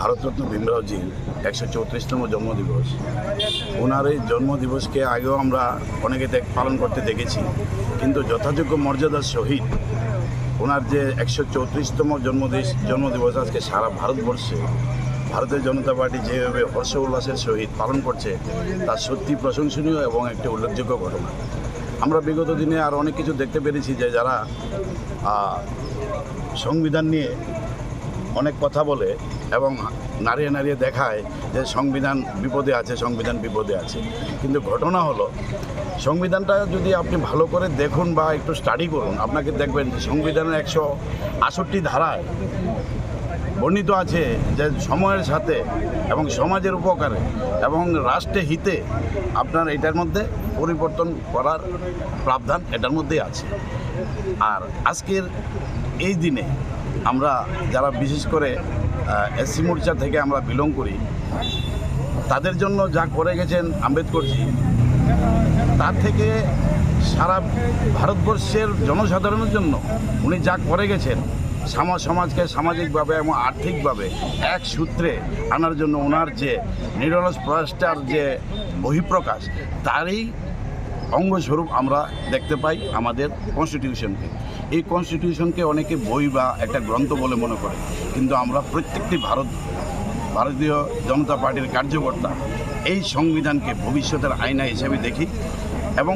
ভারতরত্ন ভীমরাওজির একশো চৌত্রিশতম জন্মদিবস। ওনার এই জন্মদিবসকে আগেও আমরা অনেকে দেখ পালন করতে দেখেছি, কিন্তু যথাযোগ্য মর্যাদার সহিত ওনার যে একশো চৌত্রিশতম জন্মদিস জন্মদিবস আজকে সারা ভারতবর্ষে ভারতের জনতা পার্টি যেভাবে হর্ষ উল্লাসের সহিত পালন করছে, তা সত্যি প্রশংসনীয় এবং একটি উল্লেখযোগ্য ঘটনা। আমরা বিগত দিনে আর অনেক কিছু দেখতে পেরেছি যে যারা সংবিধান নিয়ে অনেক কথা বলে এবং নাড়িয়ে নাড়িয়ে দেখায় যে সংবিধান বিপদে আছে, সংবিধান বিপদে আছে। কিন্তু ঘটনা হলো, সংবিধানটা যদি আপনি ভালো করে দেখুন বা একটু স্টাডি করুন, আপনাকে দেখবেন যে সংবিধানের একশো আষট্টি ধারায় বর্ণিত আছে যে সময়ের সাথে এবং সমাজের উপকারে এবং রাষ্ট্রে হিতে আপনার এটার মধ্যে পরিবর্তন করার প্রাবধান এটার মধ্যেই আছে। আর আজকের এই দিনে আমরা যারা বিশেষ করে এসসি মোর্চা থেকে আমরা বিলং করি, তাদের জন্য যা করে গেছেন আম্বেদকরজি তার থেকে সারা ভারতবর্ষের জনসাধারণের জন্য উনি যা করে গেছেন, সমাজ সমাজকে সামাজিকভাবে এবং আর্থিকভাবে এক সূত্রে আনার জন্য ওনার যে নিরলস প্রয়াসটার যে বহিঃপ্রকাশ, তারই অঙ্গস্বরূপ আমরা দেখতে পাই আমাদের কনস্টিটিউশনকে এই কনস্টিটিউশনকে অনেকে বই বা একটা গ্রন্থ বলে মনে করে। কিন্তু আমরা প্রত্যেকটি ভারত, ভারতীয় জনতা পার্টির কার্যকর্তা এই সংবিধানকে ভবিষ্যতের আয়না হিসেবে দেখি।